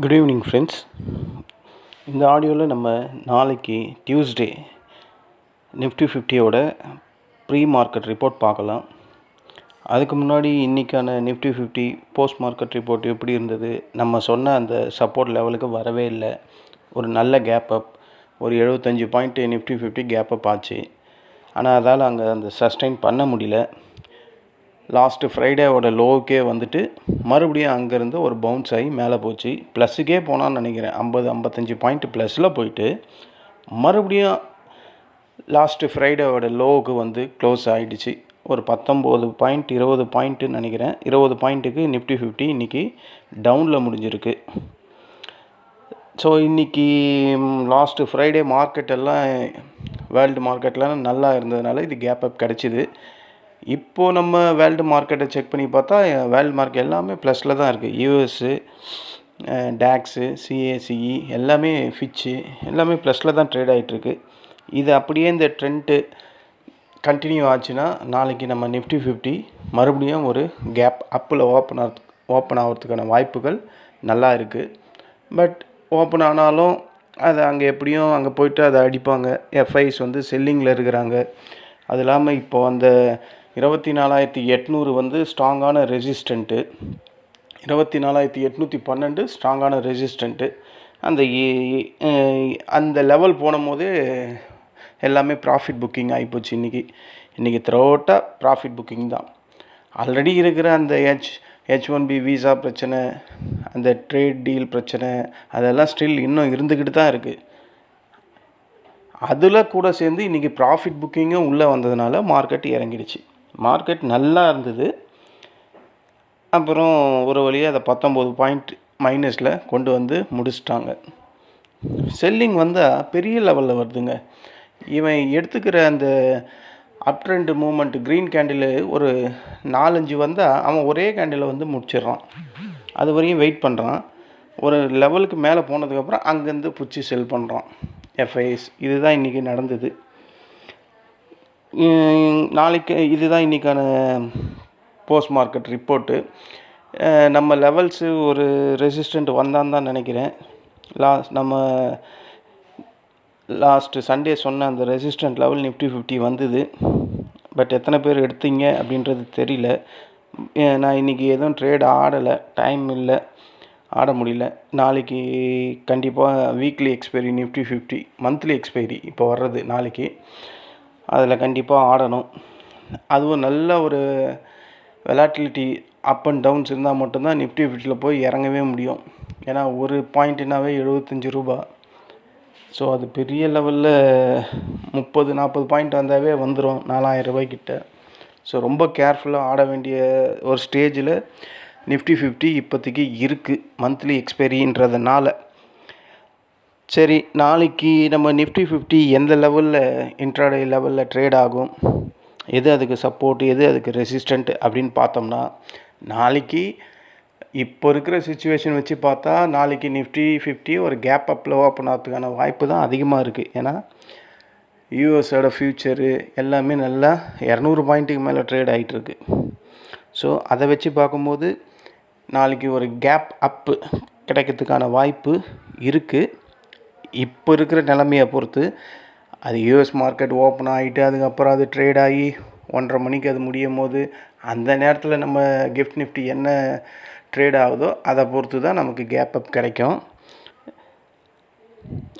Good evening friends இந்த ஆடியோவில் நம்ம நாளைக்கு டியூஸ்டே நிஃப்டி ஃபிஃப்டியோட ப்ரீ மார்க்கெட் ரிப்போர்ட் பார்க்கலாம். அதுக்கு முன்னாடி இன்றைக்கான Nifty fifty post market report எப்படி இருந்தது? நம்ம சொன்ன அந்த சப்போர்ட் லெவலுக்கு வரவே இல்லை. ஒரு நல்ல கேப் அப் ஒரு எழுபத்தஞ்சி point Nifty fifty gap up ஆச்சு. ஆனால் அதால் அங்கே அந்த சஸ்டைன் பண்ண முடியல. லாஸ்ட்டு ஃப்ரைடேவோட லோவுக்கே வந்துட்டு மறுபடியும் அங்கேருந்து ஒரு பவுன்ஸ் ஆகி மேலே போச்சு. ப்ளஸ்ஸுக்கே போனான்னு நினைக்கிறேன். ஐம்பது ஐம்பத்தஞ்சு பாயிண்ட் ப்ளஸில் போயிட்டு மறுபடியும் லாஸ்ட்டு ஃப்ரைடேவோட லோவுக்கு வந்து க்ளோஸ் ஆகிடுச்சு ஒரு பத்தொம்போது பாயிண்ட் இருபது பாயிண்ட்டுன்னு நினைக்கிறேன். இருபது பாயிண்ட்டுக்கு நிஃப்டி ஃபிஃப்டி இன்றைக்கி டவுனில் முடிஞ்சிருக்கு. ஸோ இன்றைக்கி லாஸ்ட்டு ஃப்ரைடே மார்க்கெட் எல்லாம் வேர்ல்டு மார்க்கெட்லாம் நல்லா இருந்ததுனால இது கேப் அப் கிடச்சிது. இப்போது நம்ம வேர்ல்டு மார்க்கெட்டை செக் பண்ணி பார்த்தா வேர்ல்டு மார்க்கெட் எல்லாமே ப்ளஸில் தான் இருக்குது யூஎஸ்ஸு டேக்ஸு சிஏசிஇ எல்லாமே ஃபிச்சு எல்லாமே ப்ளஸில் தான் ட்ரேட் ஆகிட்டுருக்கு இது அப்படியே இந்த ட்ரெண்ட்டு கண்டினியூ ஆச்சுன்னா நாளைக்கு நம்ம நிஃப்டி ஃபிஃப்டி மறுபடியும் ஒரு கேப் அப்பில் ஓப்பன் ஆகிறது ஓப்பன் ஆகிறதுக்கான வாய்ப்புகள் நல்லா இருக்குது பட் ஓப்பன் ஆனாலும் அது அங்கே எப்படியும் அங்கே போயிட்டு அதை அடிப்பாங்க. எஃப்ஐஸ் வந்து செல்லிங்கில் இருக்கிறாங்க. அது இல்லாமல் இப்போது அந்த இருபத்தி நாலாயிரத்தி எட்நூறு வந்து ஸ்ட்ராங்கான ரெசிஸ்டண்ட்டு. இருபத்தி நாலாயிரத்தி எட்நூற்றி பன்னெண்டு ஸ்ட்ராங்கான ரெசிஸ்டண்ட்டு. அந்த அந்த லெவல் போனும் எல்லாமே ப்ராஃபிட் புக்கிங் ஆகிப்போச்சு இன்றைக்கி இன்றைக்கி த்ரோட்டாக ப்ராஃபிட் புக்கிங் தான். ஆல்ரெடி இருக்கிற அந்த H H one B visa பிரச்சனை அந்த ட்ரேட் டீல் பிரச்சனை அதெல்லாம் ஸ்டில் இன்னும் இருந்துக்கிட்டு தான் இருக்குது அதில் கூட சேர்ந்து இன்றைக்கி ப்ராஃபிட் புக்கிங்கும் உள்ளே வந்ததுனால மார்க்கெட் இறங்கிடுச்சு. மார்க்கெட் நல்லா இருந்தது. அப்புறம் ஒரு வழியாக அதை பத்தொம்போது பாயிண்ட் மைனஸில் கொண்டு வந்து முடிச்சிட்டாங்க. செல்லிங் வந்தால் பெரிய லெவலில் வருதுங்க. இவன் எடுத்துக்கிற அந்த up trend movement green candle ஒரு நாலஞ்சு வந்தால் அவன் ஒரே கேண்டிலை வந்து முடிச்சிடுறான். அது வரையும் வெயிட் பண்ணுறான் ஒரு லெவலுக்கு மேலே போனதுக்கப்புறம் அங்கேருந்து பிடிச்சி செல் பண்ணுறான் எஃப்ஐஎஸ் இதுதான் இன்றைக்கி நடந்தது. நாளைக்கு இதுதான் இன்றைக்கான போஸ்ட் மார்க்கெட் ரிப்போர்ட்டு நம்ம லெவல்ஸு ஒரு ரெசிஸ்டண்ட் வந்தான்னு தான் நினைக்கிறேன். லாஸ்ட் நம்ம லாஸ்ட்டு சண்டே சொன்ன அந்த ரெசிஸ்டண்ட் லெவல் நிஃப்டி ஃபிஃப்டி வந்தது. பட் எத்தனை பேர் எடுத்தீங்க அப்படின்றது தெரியல. நான் இன்றைக்கி எதுவும் ட்ரேட் ஆடலை. டைம் இல்லை. ஆட முடியல. நாளைக்கு கண்டிப்பாக weekly expiry Nifty fifty monthly expiry இப்போ வர்றது நாளைக்கு. அதில் கண்டிப்பாக ஆடணும். அதுவும் நல்ல ஒரு வெலாட்டிலிட்டி அப் அண்ட் டவுன்ஸ் இருந்தால் மட்டும்தான் நிஃப்டி ஃபிஃப்டியில் போய் இறங்கவே முடியும். ஏன்னா ஒரு பாயிண்ட்னாவே எழுபத்தஞ்சி ரூபா. ஸோ அது பெரிய லெவலில் முப்பது நாற்பது பாயிண்ட் வந்தாவே வந்துடும் நாலாயிரம் ரூபாய்க்கிட்ட ஸோ ரொம்ப கேர்ஃபுல்லாக ஆட வேண்டிய ஒரு ஸ்டேஜில் நிஃப்டி ஃபிஃப்டி இப்போதைக்கு இருக்குது மந்த்லி எக்ஸ்பைரின்றதுனால சரி நாளைக்கு நம்ம நிஃப்டி ஃபிஃப்டி எந்த லெவலில் இன்ட்ராடே லெவலில் ட்ரேட் ஆகும்? எது அதுக்கு சப்போர்ட் எது அதுக்கு ரெசிஸ்டண்ட் அப்படின்னு பார்த்தோம்னா நாளைக்கு இப்போ இருக்கிற சுச்சுவேஷன் வச்சு பார்த்தா நாளைக்கு நிஃப்டி ஃபிஃப்டி ஒரு கேப் அப்பில் ஓப்பன் ஆகிறதுக்கான வாய்ப்பு தான் அதிகமாக இருக்குது ஏன்னா யூஎஸோட ஃப்யூச்சரு எல்லாமே நல்லா இரநூறு பாயிண்ட்டுக்கு மேலே ட்ரேட் ஆகிட்டுருக்கு ஸோ அதை வச்சு பார்க்கும்போது நாளைக்கு ஒரு கேப் அப்பு கிடைக்கிறதுக்கான வாய்ப்பு இருக்குது இப்போ இருக்கிற நிலமையை பொறுத்து அது யூஎஸ் மார்க்கெட் ஓப்பன் ஆகிட்டு அதுக்கப்புறம் அது ட்ரேட் ஆகி ஒன்றரை மணிக்கு அது முடியும் போது அந்த நேரத்தில் நம்ம கிஃப்ட் நிஃப்டி என்ன ட்ரேட் ஆகுதோ அதை பொறுத்து தான் நமக்கு கேப் அப் கிடைக்கும்.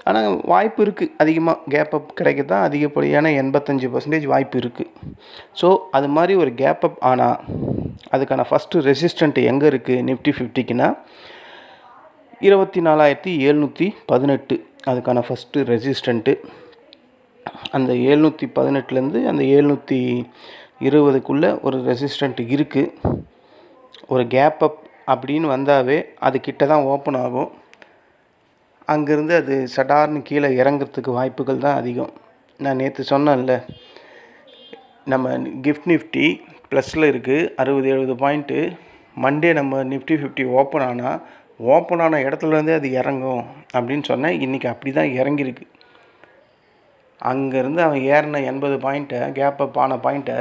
ஆனால் வாய்ப்பு இருக்குது அதிகமாக கேப் அப் கிடைக்க தான் அதிகப்படியான எண்பத்தஞ்சு பர்சன்டேஜ் வாய்ப்பு இருக்குது ஸோ அது மாதிரி ஒரு கேப் அப் ஆனால் அதுக்கான ஃபஸ்ட்டு ரெசிஸ்டண்ட் எங்கே இருக்குது நிஃப்டி ஃபிஃப்டிக்குன்னா இருபத்தி நாலாயிரத்தி எழுநூற்றி பதினெட்டு. அதுக்கான ஃபஸ்ட்டு ரெசிஸ்டண்ட்டு அந்த ஏழ்நூற்றி பதினெட்டுலேருந்து அந்த எழுநூற்றி இருபதுக்குள்ளே ஒரு ரெசிஸ்டண்ட் இருக்குது ஒரு கேப் அப் அப்படின்னு வந்தாவே அது கிட்ட தான் ஓப்பன் ஆகும். அங்கேருந்து அது சடார்னு கீழே இறங்குறதுக்கு வாய்ப்புகள் தான் அதிகம். நான் நேற்று சொன்னேன்ல நம்ம கிஃப்ட் நிஃப்டி ப்ளஸில் இருக்குது அறுபது எழுபது பாயிண்ட்டு மண்டே நம்ம நிஃப்டி ஃபிஃப்டி ஓப்பன் ஆனால் ஓப்பன் ஆன இடத்துலேருந்தே அது இறங்கும் அப்படின்னு சொன்னேன் இன்றைக்கி அப்படி தான் இறங்கியிருக்கு. அங்கேருந்து அவன் ஏறின எண்பது பாயிண்ட்டை கேப் அப் ஆன பாயிண்ட்டை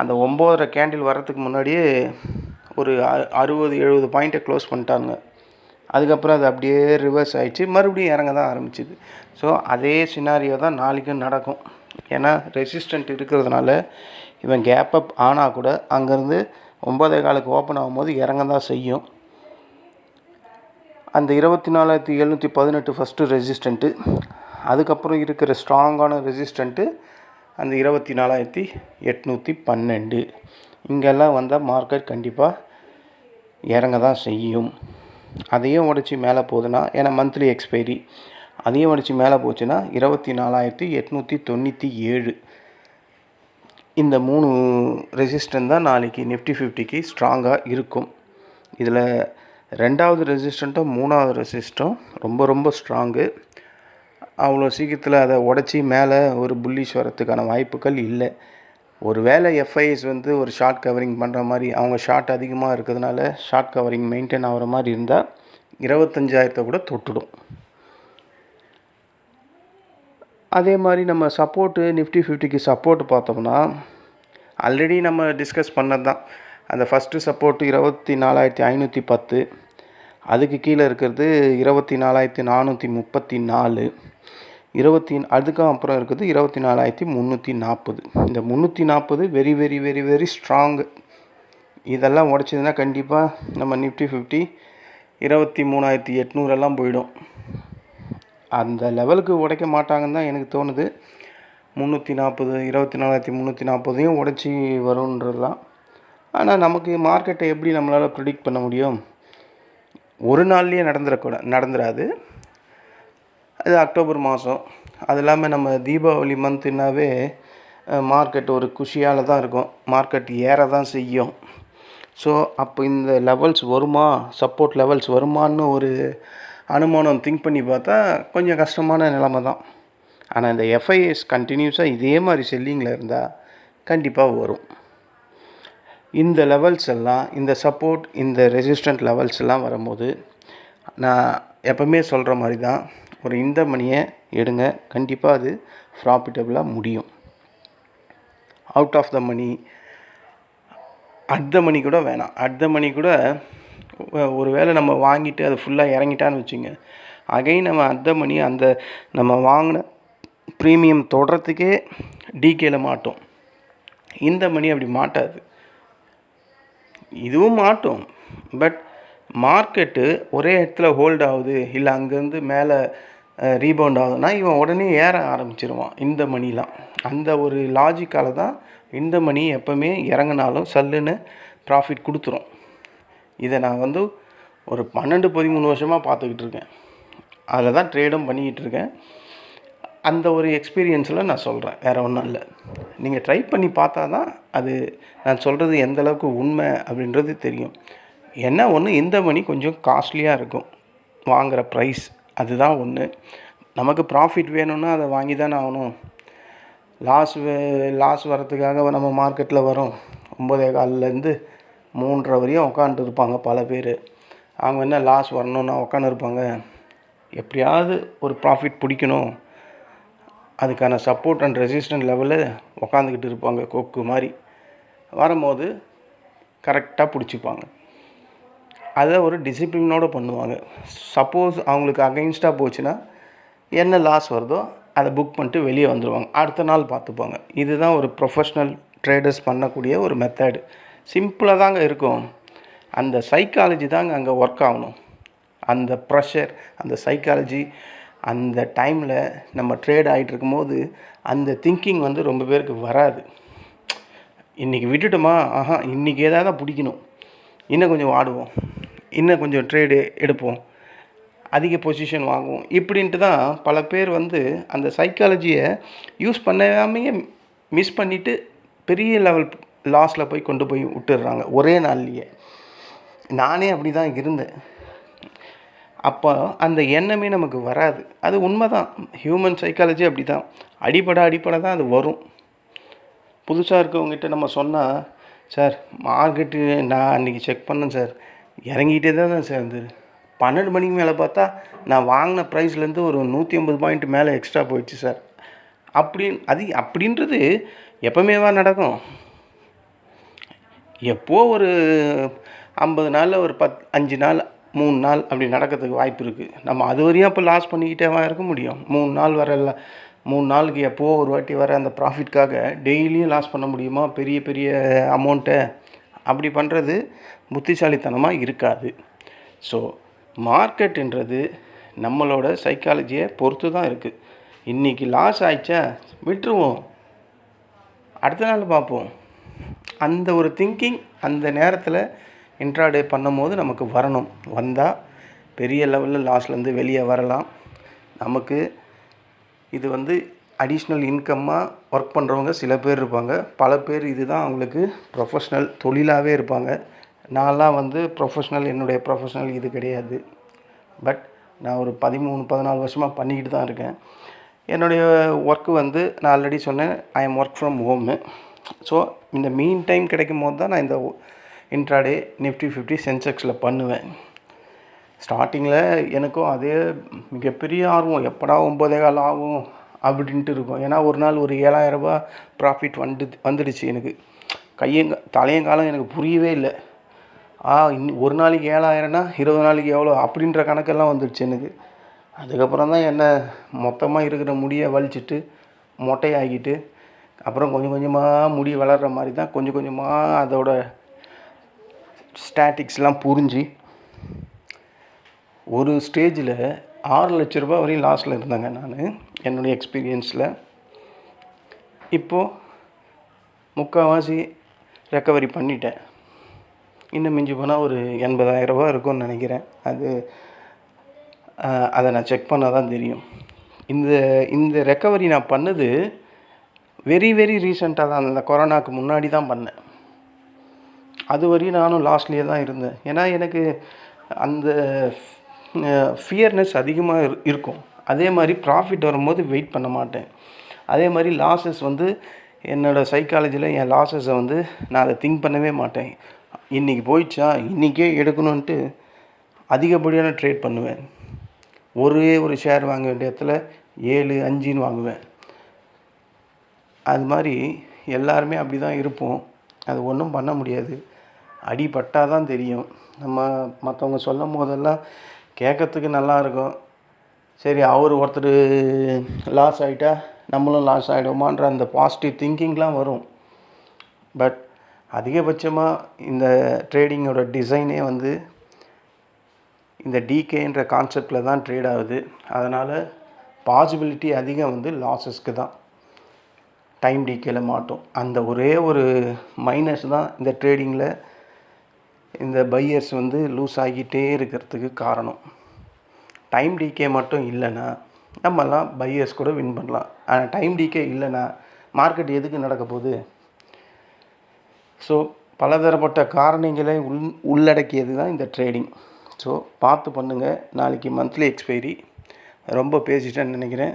அந்த ஒம்போதரை கேண்டில் வர்றதுக்கு முன்னாடியே ஒரு அறுபது எழுபது பாயிண்ட்டை க்ளோஸ் பண்ணிட்டாங்க அதுக்கப்புறம் அது அப்படியே ரிவர்ஸ் ஆகிடுச்சு மறுபடியும் இறங்க தான் ஆரம்பிச்சிது. ஸோ அதே சினாரியோ தான் நாளைக்கும் நடக்கும். ஏன்னா ரெசிஸ்டண்ட் இருக்கிறதுனால இவன் கேப் அப் ஆனால் கூட அங்கேருந்து ஒம்பதே காலுக்கு ஓப்பன் ஆகும்போது இறங்க தான் செய்யும். அந்த இருபத்தி நாலாயிரத்தி எழுநூற்றி பதினெட்டு ஃபஸ்ட்டு ரெசிஸ்டண்ட்டு அதுக்கப்புறம் இருக்கிற ஸ்ட்ராங்கான ரெசிஸ்டண்ட்டு அந்த இருபத்தி நாலாயிரத்தி எட்நூற்றி பன்னெண்டு. இங்கெல்லாம் வந்தால் மார்க்கெட் கண்டிப்பாக இறங்க தான் செய்யும். அதையும் உடச்சி மேலே போகுதுன்னா ஏன்னா மந்த்லி எக்ஸ்பைரி அதையும் உடச்சி மேலே போச்சுன்னா இருபத்தி நாலாயிரத்தி எட்நூற்றி தொண்ணூற்றி ஏழு. இந்த மூணு ரெசிஸ்டன் தான் நாளைக்கு நிஃப்டி ஃபிஃப்டிக்கு ஸ்ட்ராங்காக இருக்கும். இதில் ரெண்டாவது ரெசிஸ்டண்ட்டும் மூணாவது ரெசிஸ்ட்டும் ரொம்ப ரொம்ப ஸ்ட்ராங்கு அவ்வளோ சீக்கிரத்தில் அதை உடச்சி மேலே ஒரு புல்லிஷ் வரத்துக்கான வாய்ப்புகள் இல்லை. ஒரு வேளை எஃப்ஐஎஸ் வந்து ஒரு ஷார்ட் கவரிங் பண்ணுற மாதிரி அவங்க ஷார்ட் அதிகமாக இருக்கிறதுனால ஷார்ட் கவரிங் மெயின்டைன் ஆகிற மாதிரி இருந்தால் இருபத்தஞ்சாயிரத்தை கூட தொட்டுடும். அதே மாதிரி நம்ம சப்போர்ட்டு நிஃப்டி ஃபிஃப்டிக்கு சப்போர்ட் பார்த்தோம்னா ஆல்ரெடி நம்ம டிஸ்கஸ் பண்ணது தான் அந்த ஃபஸ்ட்டு சப்போர்ட்டு இருபத்தி நாலாயிரத்தி ஐநூற்றி பத்து. அதுக்கு கீழே இருக்கிறது இருபத்தி நாலாயிரத்தி நானூற்றி முப்பத்தி நாலு. இருபத்தி அதுக்கும் அப்புறம் இருக்குது இருபத்தி நாலாயிரத்தி முந்நூற்றி நாற்பது. இந்த முந்நூற்றி நாற்பது very very very very strong இதெல்லாம் உடச்சதுன்னா கண்டிப்பாக நம்ம நிஃப்டி ஃபிஃப்டி இருபத்தி மூணாயிரத்தி எட்நூறெல்லாம் போயிடும். அந்த லெவலுக்கு உடைக்க மாட்டாங்கன்னு தான் எனக்கு தோணுது. முந்நூற்றி நாற்பது இருபத்தி நாலாயிரத்தி முந்நூற்றி நாற்பதையும் உடச்சி வரும்ன்றதுலாம் ஆனால் நமக்கு மார்க்கெட்டை எப்படி நம்மளால் ப்ரிடிக்ட் பண்ண முடியும்? ஒரு நாள்லேயே நடந்துடக்கூட நடந்துடாது அது அக்டோபர் மாதம் அது இல்லாமல் நம்ம தீபாவளி மந்த்னாவே மார்க்கெட் ஒரு குஷியால் தான் இருக்கும். மார்க்கெட் ஏற தான் செய்யும். ஸோ அப்போ இந்த லெவல்ஸ் வருமா? சப்போர்ட் லெவல்ஸ் வருமான்னு ஒரு அனுமானம் திங்க் பண்ணி பார்த்தா கொஞ்சம் கஷ்டமான நிலமை தான். ஆனால் இந்த எஃப்ஐஎஸ் கண்டினியூஸாக இதே மாதிரி செல்லிங்கில் இருந்தால் கண்டிப்பாக வரும். இந்த லெவல்ஸ் எல்லாம் இந்த சப்போர்ட் இந்த ரெசிஸ்டண்ட் லெவல்ஸ் எல்லாம் வரும்போது நான் எப்போவுமே சொல்கிற மாதிரி தான் ஒரு இந்த மணியை எடுங்க. கண்டிப்பாக அது ப்ராஃபிட்டபுளாக முடியும். Out of the money at the money கூட வேணாம். அட் த மணி கூட ஒரு வேளை நம்ம வாங்கிட்டு அது ஃபுல்லாக இறங்கிட்டான்னு வச்சுங்க. அகைன் நம்ம அட் மணி அந்த நம்ம வாங்கின ப்ரீமியம் தொடரத்துக்கே டிகேல மாட்டோம். இந்த மணி அப்படி மாட்டாது. இதுவும் மாட்டும். பட் மார்க்கெட்டு ஒரே இடத்துல ஹோல்ட் ஆகுது. இல்லை அங்கேருந்து மேலே ரீபவுண்ட் ஆகுதுன்னா இவன் உடனே ஏற ஆரம்பிச்சிருவான் இந்த மணிலாம் அந்த ஒரு லாஜிக்கால் தான் இந்த மணி எப்போவுமே இறங்கினாலும் சல்லுன்னு ப்ராஃபிட் கொடுத்துரும். இதை நான் வந்து ஒரு பன்னெண்டு பதிமூணு வருஷமாக பார்த்துக்கிட்டு இருக்கேன். அதில் தான் ட்ரேடும் பண்ணிக்கிட்டு இருக்கேன். அந்த ஒரு எக்ஸ்பீரியன்ஸில் நான் சொல்கிறேன் வேறு ஒன்றும் இல்லை. நீங்கள் ட்ரை பண்ணி பார்த்தா தான் அது நான் சொல்கிறது எந்த அளவுக்கு உண்மை அப்படின்றது தெரியும். என்ன ஒன்று இந்த மணி கொஞ்சம் காஸ்ட்லியாக இருக்கும். வாங்குகிற ப்ரைஸ் அதுதான் ஒன்று நமக்கு ப்ராஃபிட் வேணும்னா அதை வாங்கி தானே ஆகணும். லாஸ் லாஸ் வரத்துக்காக நம்ம மார்க்கெட்டில் வரோம் ஒம்பதே காலிலேருந்து மூன்றரை வரையும் உட்காந்துட்டு இருப்பாங்க பல பேர். அவங்க என்ன லாஸ் வரணும்னா உட்காந்துருப்பாங்க எப்படியாவது ஒரு ப்ராஃபிட் பிடிக்கணும். அதுக்கான சப்போர்ட் அண்ட் ரெசிஸ்டன்ட் லெவலில் உக்காந்துக்கிட்டு இருப்பாங்க கொக்கு மாதிரி. வரும்போது கரெக்டாக பிடிச்சிப்பாங்க. அதை ஒரு டிசிப்ளினோடு பண்ணுவாங்க. சப்போஸ் அவங்களுக்கு அகெயின்ஸ்டாக போச்சுன்னா என்ன லாஸ் வருதோ அதை புக் பண்ணிட்டு வெளியே வந்துடுவாங்க அடுத்த நாள் பார்த்துப்பாங்க. இதுதான் ஒரு ப்ரொஃபஷ்னல் ட்ரேடர்ஸ் பண்ணக்கூடிய ஒரு மெத்தடு சிம்பிளாக தாங்க இருக்கும். அந்த சைக்காலஜி தாங்க அங்கே ஒர்க் ஆகணும். அந்த ப்ரெஷர் அந்த சைக்காலஜி அந்த டைமில் நம்ம ட்ரேட் ஆகிட்டு இருக்கும்போது அந்த திங்கிங் வந்து ரொம்ப பேருக்கு வராது. இன்றைக்கி விட்டுட்டோமா? ஆஹா இன்றைக்கி ஏதாவது பிடிக்கணும். இன்னும் கொஞ்சம் ஆடுவோம் இன்னும் கொஞ்சம் ட்ரேடு எடுப்போம். அதிக பொசிஷன் வாங்குவோம். இப்படின்ட்டு தான் பல பேர் வந்து அந்த சைக்காலஜியை யூஸ் பண்ணாமையே மிஸ் பண்ணிவிட்டு பெரிய லெவல் லாஸில் போய் கொண்டு போய் விட்டுடுறாங்க. ஒரே நாள்லேயே. நானே அப்படி தான் இருந்தேன். அப்போ அந்த எண்ணமே நமக்கு வராது. அது உண்மை தான் ஹியூமன் சைக்காலஜி அப்படி தான் அடிப்படை அடிப்படை தான் அது வரும். புதுசாக இருக்கவங்ககிட்ட நம்ம சொன்னால் சார் மார்க்கெட்டு நான் அன்றைக்கி செக் பண்ணேன் சார். இறங்கிட்டே தான் சார் இருந்தது. பன்னெண்டு மணிக்கு மேலே பார்த்தா நான் வாங்கின ப்ரைஸ்லேருந்து ஒரு நூற்றி ஐம்பது பாயிண்ட் மேலே எக்ஸ்ட்ரா போயிடுச்சு சார். அப்படின் அது அப்படின்றது எப்போமேவா நடக்கும். எப்போது ஒரு ஐம்பது நாளில் ஒரு பத் அஞ்சு நாள் மூணு நாள் அப்படி நடக்கிறதுக்கு வாய்ப்பு இருக்குது நம்ம அது வரையும் அப்போ லாஸ் பண்ணிக்கிட்டேவா இருக்க முடியும். மூணு நாள் வரல மூணு நாளுக்கு எப்போ ஒரு வாட்டி வர அந்த ப்ராஃபிட்காக டெய்லியும் லாஸ் பண்ண முடியுமா? பெரிய பெரிய அமௌண்ட்டை அப்படி பண்ணுறது புத்திசாலித்தனமாக இருக்காது. ஸோ மார்க்கெட்டுன்றது நம்மளோட சைக்காலஜியை பொறுத்து தான் இருக்குது இன்றைக்கி லாஸ் ஆயிடுச்சா? விட்டுருவோம். அடுத்த நாள் பார்ப்போம். அந்த ஒரு திங்கிங் அந்த நேரத்தில் இன்ட்ராடே பண்ணும்போது நமக்கு வரணும். வந்தால் பெரிய லெவலில் லாஸ்லேருந்து வெளியே வரலாம். நமக்கு இது வந்து அடிஷ்னல் இன்கம்மாக ஒர்க் பண்ணுறவங்க சில பேர் இருப்பாங்க. பல பேர் இதுதான் அவங்களுக்கு ப்ரொஃபஷ்னல் தொழிலாகவே இருப்பாங்க. நான்லாம் வந்து ப்ரொஃபஷ்னல் என்னுடைய ப்ரொஃபஷ்னல் இது கிடையாது. பட் நான் ஒரு பதிமூணு பதினாலு வருஷமாக பண்ணிக்கிட்டு தான் இருக்கேன். என்னுடைய ஒர்க்கு வந்து நான் ஆல்ரெடி சொன்னேன் I am work from home so இந்த மீன் டைம் கிடைக்கும் போது தான் நான் இந்த இன்ட்ராடே நிஃப்டி ஃபிஃப்டி சென்செக்ஸில் பண்ணுவேன். ஸ்டார்டிங்கில் எனக்கும் அதே மிகப்பெரிய ஆர்வம் எப்படா ஒம்பதே கால் ஆகும் அப்படின்ட்டு இருக்கும். ஏன்னா ஒரு நாள் ஒரு ஏழாயிரரூபா ப்ராஃபிட் வந்து வந்துடுச்சு எனக்கு. கையங்க தலையங்காலம் எனக்கு புரியவே இல்லை. ஆ இன் ஒரு நாளைக்கு ஏழாயிரம்னா இருபது நாளைக்கு எவ்வளோ அப்படின்ற கணக்கெல்லாம் வந்துடுச்சு எனக்கு. அதுக்கப்புறம் தான் என்ன மொத்தமாக இருக்கிற முடியை வலிச்சிட்டு மொட்டையாகிட்டு அப்புறம் கொஞ்சம் கொஞ்சமாக முடி வளர்கிற மாதிரி தான் கொஞ்சம் கொஞ்சமாக அதோட ஸ்டாட்டிக்ஸ்லாம் புரிஞ்சு ஒரு ஸ்டேஜில் ஆறு லட்ச ரூபாய் வரையும் லாஸில் இருந்தேங்க நான் என்னுடைய எக்ஸ்பீரியன்ஸில் இப்போது முக்கால்வாசி ரெக்கவரி பண்ணிட்டேன். இன்னும் மிஞ்சி போனால் ஒரு எண்பதாயிரம் ரூபா இருக்கும்னு நினைக்கிறேன். அது அதை நான் செக் பண்ணால் தான் தெரியும். இந்த இந்த ரெக்கவரி நான் பண்ணது வெரி வெரி ரீசெண்டாக தான். அந்த கொரோனாக்கு முன்னாடி தான் பண்ணேன். அது வரையும் நானும் லாஸ்ட்லேயே தான் இருந்தேன். ஏன்னா எனக்கு அந்த ஃபியர்னஸ் அதிகமாக இரு- இருக்கும். அதே மாதிரி ப்ராஃபிட் வரும்போது வெயிட் பண்ண மாட்டேன். அதே மாதிரி லாஸஸ் வந்து என்னோடய சைக்காலஜியில் என் லாஸஸை வந்து நான் அதை திங்க் பண்ணவே மாட்டேன். இன்றைக்கி போயிடுச்சா? இன்றைக்கே எடுக்கணுன்ட்டு அதிகப்படியான ட்ரேட் பண்ணுவேன். ஒரே ஒரு ஷேர் வாங்க வேண்டிய இடத்துல ஏழு அஞ்சுன்னு வாங்குவேன். அது மாதிரி எல்லாருமே அப்படி தான் இருப்போம். அது ஒன்றும் பண்ண முடியாது. அடிபட்டால் தான் தெரியும். நம்ம மற்றவங்க சொல்லும் போதெல்லாம் கேட்கறதுக்கு நல்லா இருக்கும். சரி அவர் ஒருத்தர் லாஸ் ஆகிட்டா நம்மளும் லாஸ் ஆகிடுவோமான்ற அந்த பாசிட்டிவ் திங்கிங்லாம் வரும். பட் அதிகபட்சமாக இந்த ட்ரேடிங்கோட டிசைனே வந்து இந்த டிகேன்ற கான்செப்டில் தான் ட்ரேட் ஆகுது. அதனால் பாசிபிலிட்டி அதிகம் வந்து லாஸஸ்க்கு தான். டைம் டிகேல மாட்டோம். அந்த ஒரே ஒரு மைனஸ் தான் இந்த ட்ரேடிங்கில் இந்த பையர்ஸ் வந்து லூஸ் ஆகிட்டே இருக்கிறதுக்கு காரணம். டைம் டிகே மட்டும் இல்லைன்னா நம்மலாம் பையர்ஸ் கூட வின் பண்ணலாம். ஆனால் டைம் டிகே இல்லைன்னா மார்க்கெட் எதுக்கு நடக்க போகுது? ஸோ பலதரப்பட்ட காரணங்களை உள் உள்ளடக்கியது தான் இந்த ட்ரேடிங் ஸோ பார்த்து பண்ணுங்கள் நாளைக்கு மந்த்லி எக்ஸ்பைரி ரொம்ப பேசிட்டேன்னு நினைக்கிறேன்.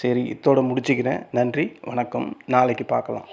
சரி இத்தோடு முடிச்சுக்கிறேன். நன்றி வணக்கம். நாளைக்கு பார்க்கலாம்.